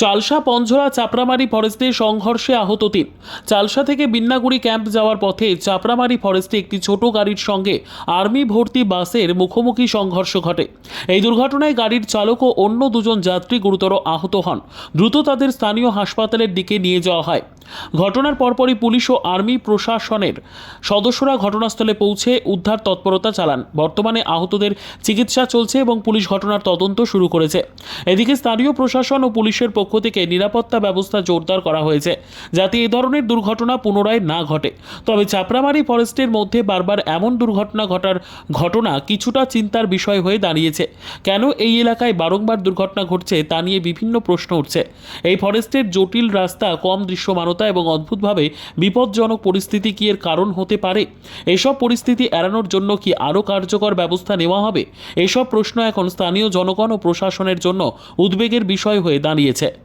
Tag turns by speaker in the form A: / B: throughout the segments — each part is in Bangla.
A: চালসা পঞ্ঝরা চাপড়ামারি ফরেস্টে সংঘর্ষে আহত তিন। চালসা থেকে বিন্নাগুড়ি ক্যাম্প যাওয়ার পথে চাপড়ামারি ফরেস্টে একটি ছোট গাড়ির সঙ্গে আর্মি ভর্তি বাসের মুখোমুখি সংঘর্ষ ঘটে। এই দুর্ঘটনায় গাড়ির চালক ও অন্য দুজন যাত্রী গুরুতর আহত হন। দ্রুত তাদের স্থানীয় হাসপাতালের দিকে নিয়ে যাওয়া হয়। ঘটনার পরপরই পুলিশ ও আর্মি প্রশাসনের সদস্যরা ঘটনাস্থলে পৌঁছে উদ্ধার তৎপরতা চালান। বর্তমানে আহতদের চিকিৎসা চলছে এবং পুলিশ ঘটনার তদন্ত শুরু করেছে। এদিকে স্থানীয় প্রশাসন ও পুলিশের পক্ষ থেকে নিরাপত্তা ব্যবস্থা জোরদার করা হয়েছে। যাতে এ ধরনের দুর্ঘটনা পুনরায় না ঘটে। তবে চাপড়ামারি ফরেস্টের মধ্যে বারবার এমন দুর্ঘটনা ঘটার ঘটনা কিছুটা চিন্তার বিষয় হয়ে দাঁড়িয়েছে। কেন এই এলাকায় বারংবার দুর্ঘটনা ঘটছে তা নিয়ে বিভিন্ন প্রশ্ন উঠছে। এই ফরেস্টের জটিল রাস্তা, কম দৃশ্যমানতা এবং অদ্ভুতভাবে বিপজ্জনক পরিস্থিতি কি এর কারণ হতে পারে? এসব পরিস্থিতি এড়ানোর জন্য কি আরও কার্যকর ব্যবস্থা নেওয়া হবে? এসব প্রশ্ন এখন স্থানীয় জনগণ ও প্রশাসনের জন্য উদ্বেগের বিষয় হয়ে দাঁড়িয়েছে।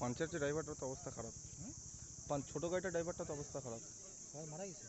B: পাঞ্চার যে ড্রাইভারটার তো অবস্থা খারাপ। হ্যাঁ ছোটো গাড়িটার ড্রাইভারটা তো অবস্থা খারাপ।
C: মারা গেছে?